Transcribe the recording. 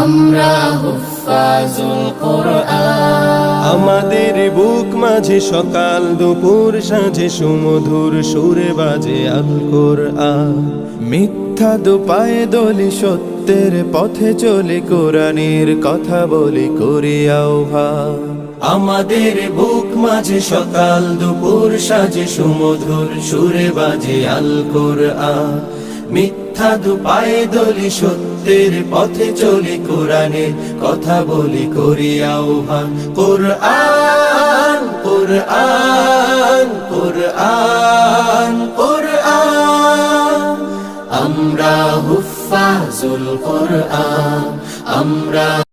আমরা আমাদের বুক মাঝে সকাল, দুপুর সাঁঝে সুমধুর সুরে বাজে আল কোরআন মিথ্যা দুপায়ে দলি সত্যের পথে চলে, কোরআনের কথা বলি, করি আহ্বান। আমাদের বুক মাঝে সকাল, দুপুর সাজে, সুমধুর সুরে বাজে আল কোরআন। মিথ্যা দুপায়ে দলি, সত্যের পথে চলি, কোরআনের কথা বলি, করি আহ্বান। কোরআন কোরআন কোরআন কোরআন। আমরা হুফাজুল কোরআন আমরা